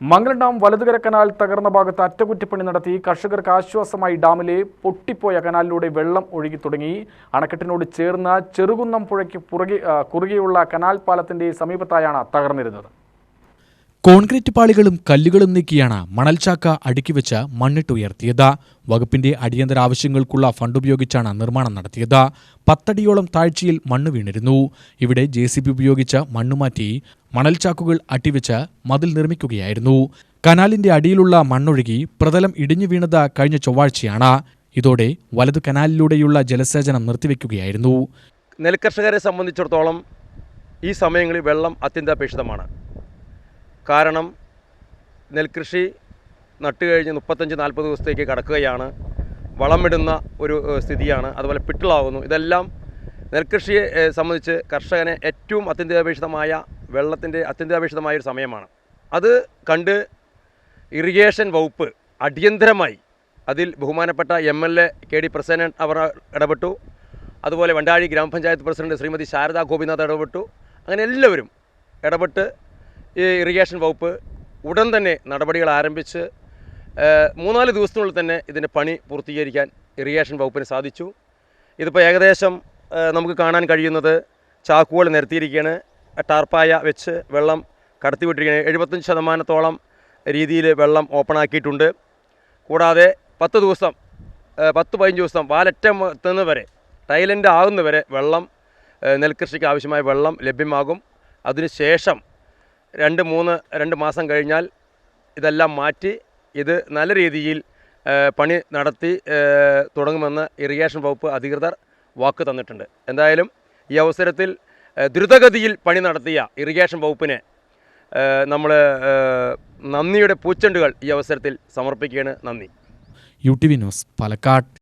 മംഗലം dam വലതുകര canal തകർന്ന ഭാഗത്ത് അറ്റകുറ്റപ്പണി നടത്തി കർഷകർക്ക് ആശ്വാസമായി ഡാമിലെ പൊട്ടിപ്പോയ കനാലിലൂടെ വെള്ളം ഒഴുകി തുടങ്ങി. അണക്കെട്ടിനോട് ചേർന്ന ചെറുകുന്നം പുഴയ്ക്ക് പുറകെ കുറുകെയുള്ള കനാൽ പാലത്തിന്റെ സമീപത്തായാണ് തകർന്നിരുന്നത്. കോൺക്രീറ്റ് പാളികളും കല്ലുകളും നീക്കിയാണ് മണൽചാക്ക അടുക്കി വെച്ച് മണ്ണിട്ടുയർത്തിയത് വകുപ്പിന്റെ അടിയന്തര ആവശ്യങ്ങൾക്കുള്ള ഫണ്ട് ഉപയോഗിച്ചാണ് നിർമ്മാണം നടത്തിയത്. പത്തടിയോളം താഴ്ചയിൽ മണ്ണ് വീണിരുന്നു. ഇവിടെ ജെ സി ബി ഉപയോഗിച്ച് മണ്ണുമാറ്റി മണൽചാക്കുകൾ അട്ടിവെച്ച് മതിൽ നിർമ്മിക്കുകയായിരുന്നു. കനാലിന്റെ അടിയിലുള്ള മണ്ണൊഴുകി പ്രതലം ഇടിഞ്ഞു വീണത് കഴിഞ്ഞ ചൊവ്വാഴ്ചയാണ്. ഇതോടെ വലതു കനാലിലൂടെയുള്ള ജലസേചനം നിർത്തിവെക്കുകയായിരുന്നു. നെൽകർഷകരെ സംബന്ധിച്ചിടത്തോളം ഈ സമയങ്ങളിൽ വെള്ളം അത്യന്താപേക്ഷിതമാണ്. കാരണം നെൽകൃഷി നട്ട് കഴിഞ്ഞ് മുപ്പത്തഞ്ച് നാൽപ്പത് ദിവസത്തേക്ക് കടക്കുകയാണ്. വളമിടുന്ന ഒരു സ്ഥിതിയാണ്. അതുപോലെ പിട്ടിളാവുന്നു. ഇതെല്ലാം നെൽകൃഷിയെ സംബന്ധിച്ച് കർഷകനെ ഏറ്റവും അത്യന്താപേക്ഷിതമായ വെള്ളത്തിന്റെ അത്യന്താപേക്ഷിതമായ ഒരു സമയമാണ്. അത് കണ്ട് ഇറിഗേഷൻ വകുപ്പ് അടിയന്തരമായി അതിൽ ബഹുമാനപ്പെട്ട M L A K D Prasenan അവർ ഇടപെട്ടു. അതുപോലെ വണ്ടാഴി ഗ്രാമപഞ്ചായത്ത് പ്രസിഡന്റ് ശ്രീമതി ശാരദാ ഗോപിനാഥ് ഇടപെട്ടു. അങ്ങനെ എല്ലാവരും ഇടപെട്ട് ഈ ഇറിഗേഷൻ വകുപ്പ് ഉടൻ തന്നെ നടപടികൾ ആരംഭിച്ച് മൂന്നാൽ ദിവസത്തിനുള്ളിൽ തന്നെ ഇതിന്റെ പണി പൂർത്തീകരിക്കാൻ ഇറിഗേഷൻ വകുപ്പിന് സാധിച്ചു. ഇതിപ്പോൾ ഏകദേശം നമുക്ക് കാണാൻ കഴിയുന്നത് ചാക്കുകൾ നിരത്തിയിരിക്കുകയാണ്. ടാർപ്പായ വെച്ച് വെള്ളം കടത്തിവിട്ടിരിക്കുകയാണ്. എഴുപത്തഞ്ച് ശതമാനത്തോളം രീതിയിൽ വെള്ളം ഓപ്പൺ ആക്കിയിട്ടുണ്ട് കൂടാതെ പത്ത് ദിവസം പത്ത് പതിനഞ്ച് ദിവസം വാലറ്റം എത്തുന്നത് വരെ ടൈലന്റ് ആകുന്നവരെ വെള്ളം നെൽകൃഷിക്ക് ആവശ്യമായ വെള്ളം ലഭ്യമാകും. അതിനുശേഷം രണ്ട് മൂന്ന് രണ്ട് മാസം കഴിഞ്ഞാൽ ഇതെല്ലാം മാറ്റി ഇത് നല്ല രീതിയിൽ പണി നടത്തി തുടങ്ങുമെന്ന് ഇറിഗേഷൻ വകുപ്പ് അധികൃതർ വാക്ക് തന്നിട്ടുണ്ട്. എന്തായാലും ഈ അവസരത്തിൽ ദ്രുതഗതിയിൽ പണി നടത്തിയ ഇറിഗേഷൻ വകുപ്പിനെ നമ്മൾ നന്ദിയുടെ പൂച്ചെണ്ടുകൾ ഈ അവസരത്തിൽ സമർപ്പിക്കുകയാണ്. നന്ദി. U T V news Palakkad.